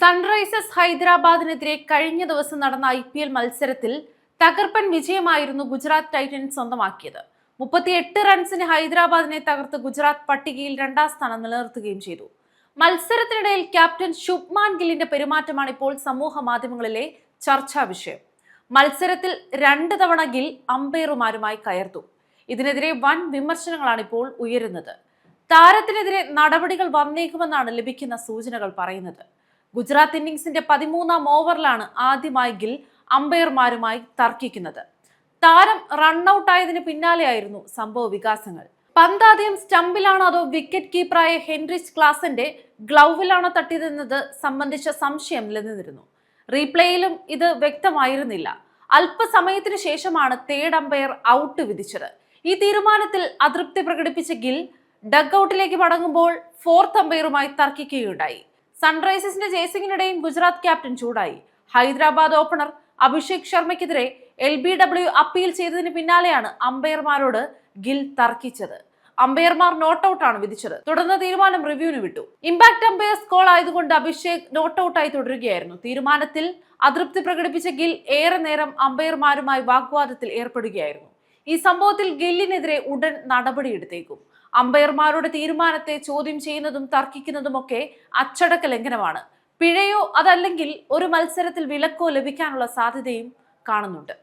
Sunrisers ഹൈദരാബാദിനെതിരെ കഴിഞ്ഞ ദിവസം നടന്ന ഐ പി എൽ മത്സരത്തിൽ തകർപ്പൻ വിജയമായിരുന്നു ഗുജറാത്ത് ടൈറ്റൻസ് സ്വന്തമാക്കിയത്. മുപ്പത്തിയെട്ട് റൺസിന് ഹൈദരാബാദിനെ തകർത്ത് ഗുജറാത്ത് പട്ടികയിൽ രണ്ടാം സ്ഥാനം നിലനിർത്തുകയും ചെയ്തു. മത്സരത്തിനിടയിൽ ക്യാപ്റ്റൻ ശുഭ്മാൻ ഗില്ലിന്റെ പെരുമാറ്റമാണ് ഇപ്പോൾ സമൂഹ മാധ്യമങ്ങളിലെ ചർച്ചാ വിഷയം. മത്സരത്തിൽ രണ്ട് തവണ ഗിൽ അമ്പയറുമാരുമായി കയർത്തു. ഇതിനെതിരെ വൻ വിമർശനങ്ങളാണ് ഇപ്പോൾ ഉയരുന്നത്. താരത്തിനെതിരെ നടപടികൾ വന്നേക്കുമെന്നാണ് ലഭിക്കുന്ന സൂചനകൾ പറയുന്നത്. ഗുജറാത്ത് ഇന്നിംഗ്സിന്റെ പതിമൂന്നാം ഓവറിലാണ് ആദ്യമായി ഗിൽ അമ്പയർമാരുമായി തർക്കിക്കുന്നത്. താരം റണ്ണൌട്ടായതിന് പിന്നാലെയായിരുന്നു സംഭവ വികാസങ്ങൾ. പന്താദ്യം സ്റ്റമ്പിലാണോ അതോ വിക്കറ്റ് കീപ്പറായ ഹെൻറിച്ച് ക്ലാസന്റെ ഗ്ലൗവിലാണോ തട്ടിയതെന്നത് സംബന്ധിച്ച സംശയം നിലനിന്നിരുന്നു. റീപ്ലേയിലും ഇത് വ്യക്തമായിരുന്നില്ല. അല്പസമയത്തിന് ശേഷമാണ് തേർഡ് അമ്പയർ ഔട്ട് വിധിച്ചത്. ഈ തീരുമാനത്തിൽ അതൃപ്തി പ്രകടിപ്പിച്ച ഗിൽ ഡഗ് ഔട്ടിലേക്ക് മടങ്ങുമ്പോൾ ഫോർത്ത് അമ്പയറുമായി തർക്കിക്കുകയുണ്ടായി. സൺറൈസേഴ്സിന്റെ ജേസിംഗിനിടെയും ഗുജറാത്ത് ക്യാപ്റ്റൻ ചൂടായി. ഹൈദരാബാദ് ഓപ്പണർ അഭിഷേക് ശർമ്മയ്ക്കെതിരെ എൽ ബി ഡബ്ല്യു അപ്പീൽ ചെയ്തതിന് പിന്നാലെയാണ് അമ്പയർമാരോട് ഗിൽ തർക്കിച്ചത്. അമ്പയർമാർ ആണ് വിധിച്ചത്. തുടർന്ന് തീരുമാനം റിവ്യൂവിന് വിട്ടു. ഇമ്പാക്ട് അമ്പയേഴ്സ് കോൾ ആയതുകൊണ്ട് അഭിഷേക് നോട്ട് ഔട്ടായി തുടരുകയായിരുന്നു. തീരുമാനത്തിൽ അതൃപ്തി പ്രകടിപ്പിച്ച ഗിൽ ഏറെ നേരം അമ്പയർമാരുമായി വാഗ്വാദത്തിൽ ഏർപ്പെടുകയായിരുന്നു. ഈ സംഭവത്തിൽ ഗില്ലിനെതിരെ ഉടൻ നടപടിയെടുത്തേക്കും. അമ്പയർമാരുടെ തീരുമാനത്തെ ചോദ്യം ചെയ്യുന്നതും തർക്കിക്കുന്നതുമൊക്കെ അച്ചടക്ക ലംഘനമാണ്. പിഴയോ അതല്ലെങ്കിൽ ഒരു മത്സരത്തിൽ വിലക്കോ ലഭിക്കാനുള്ള സാധ്യതയും കാണുന്നുണ്ട്.